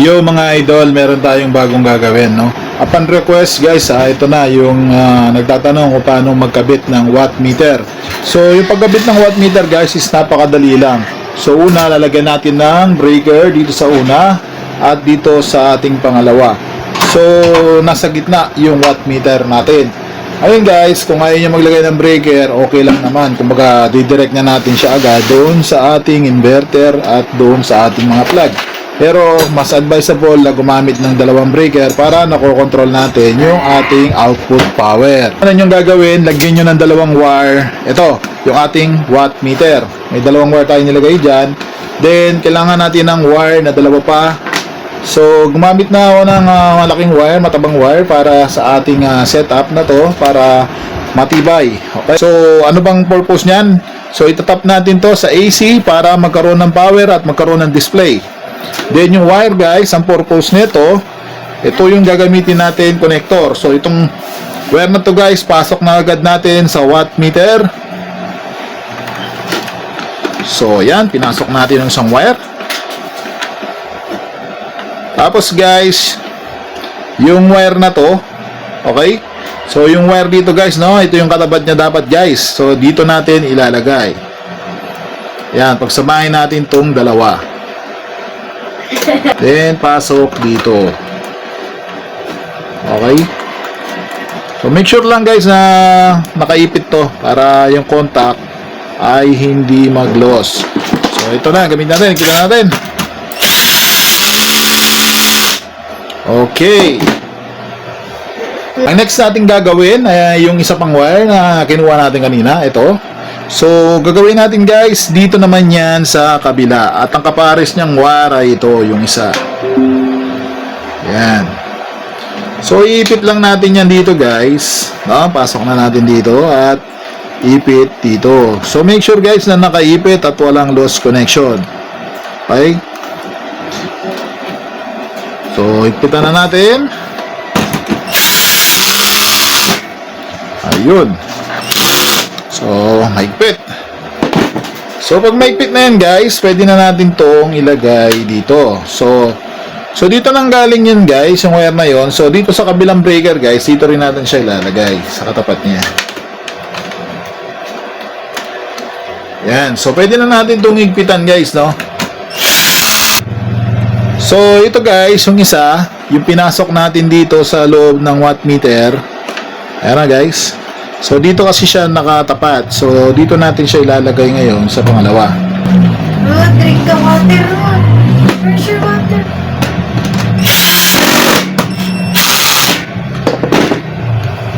Yo mga idol, meron tayong bagong gagawin, no? Upon request guys, ah, ito na yung ah, nagtatanong kung paano magkabit ng watt meter. So yung pagkabit ng watt meter guys is napakadali lang. So una, lalagyan natin ng breaker dito sa una at dito sa ating pangalawa. So nasa gitna yung watt meter natin. Ayun guys, kung ayaw nyo maglagay ng breaker, okay lang naman. Kumbaga, didirect na natin siya agad doon sa ating inverter at doon sa ating mga plug. Pero mas advisable na gumamit ng dalawang breaker para nakokontrol natin yung ating output power. Ano yung gagawin? Lagyan nyo ng dalawang wire. Ito, yung ating watt meter. May dalawang wire tayo nilagay dyan. Then, kailangan natin ng wire na dalawa pa. So, gumamit na ako ng ah, malaking wire, matabang wire para sa ating ah, setup na to para matibay. Okay? So, ano bang purpose niyan? So, itatap natin to sa AC para magkaroon ng power at magkaroon ng display. Then yung wire guys, ang purpose nito, ito yung gagamitin natin connector. So itong wire na to guys, pasok na agad natin sa watt meter. So yan, pinasok natin yung isang wire. Tapos guys, yung wire na to, okay? So yung wire dito guys, no, ito yung katapat niya dapat guys. So dito natin ilalagay. Yan, pagsamahin natin tong dalawa. Then, pasok dito. Okay? So, make sure lang guys na nakaipit to para yung contact ay hindi mag-loss. So, ito na. Gamit natin. Kita natin. Okay. Ang next natin gagawin ay yung isa pang wire na kinuha natin kanina. Ito. So, gagawin natin guys, dito naman yan sa kabila. At ang kapares niyang wire ay ito, yung isa. Yan. So, iipit lang natin yan dito guys. No? Pasok na natin dito at ipit dito. So, make sure guys na nakaipit at walang loss connection. Okay? So, ipitan na natin. Ayun. So, maigpit. So, pag maigpit na yan, guys, pwede na natin tong ilagay dito. So, so dito nang galing yun, guys, yung wire na yon. So, dito sa kabilang breaker, guys, dito rin natin siya ilalagay sa katapat niya. Yan. So, pwede na natin tong higpitan, guys, no? So, ito, guys, yung isa, yung pinasok natin dito sa loob ng watt meter. Ayan na, guys. So dito kasi siya nakatapat. So dito natin siya ilalagay ngayon sa pangalawa. Oh, drink the water, your water?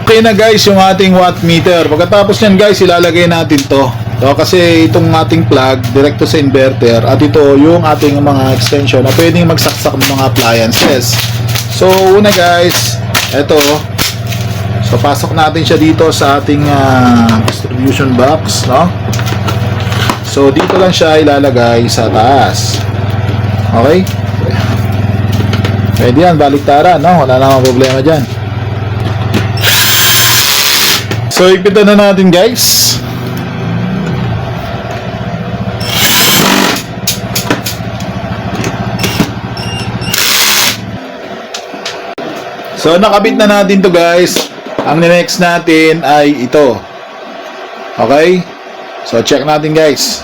Okay na guys yung ating watt meter. Pagkatapos niyan guys ilalagay natin to. So, kasi itong ating plug direkto sa inverter at ito yung ating mga extension na pwedeng magsaksak ng mga appliances. So una guys, ito So pasok natin siya dito sa ating ah, distribution box, no? So dito lang siya ilalagay sa taas. Okay? Pwede yan, baliktaran, no? Wala namang problema dyan. So ipitan na natin guys. So nakabit na natin to guys. Ang next natin ay ito. Okay? So, check natin guys.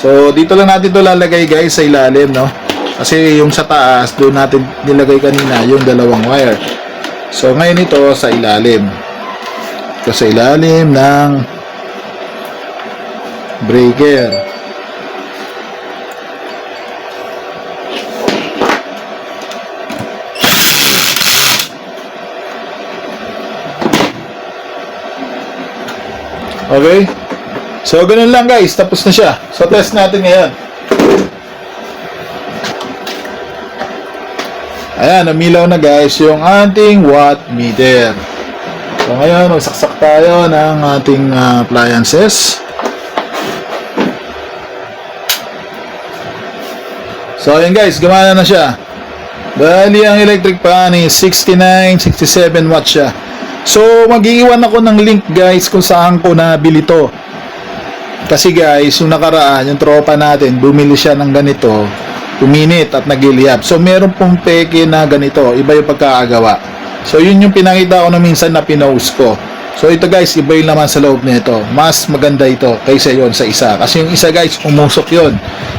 So, dito lang natin to lalagay guys sa ilalim, no? Kasi yung sa taas, doon natin nilagay kanina yung dalawang wire. So, ngayon ito sa ilalim. Ito sa ilalim ng breaker. Okay? So, ganun lang guys. Tapos na siya. So, test natin ngayon. Ayan, namilaw na guys yung ating watt meter. So, ngayon, magsaksak tayo ng ating ah, appliances. So, ayan guys, gumana na siya. Bali, ang electric fan is 69, 67 watts siya. So, mag-iiwan ako ng link guys kung saan ko nabili to. Kasi guys, yung nakaraan, yung tropa natin, bumili siya ng ganito. uminit at nagiliyab. So meron pong peke na ganito, iba yung pagkakagawa. So yun yung pinakita ko na minsan na pinost ko. So ito guys, iba yung naman sa loob nito. Mas maganda ito kaysa yon sa isa. Kasi yung isa guys, umusok yon.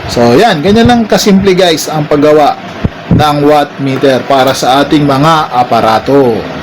So yan, ganyan lang kasimple guys ang paggawa ng watt meter para sa ating mga aparato.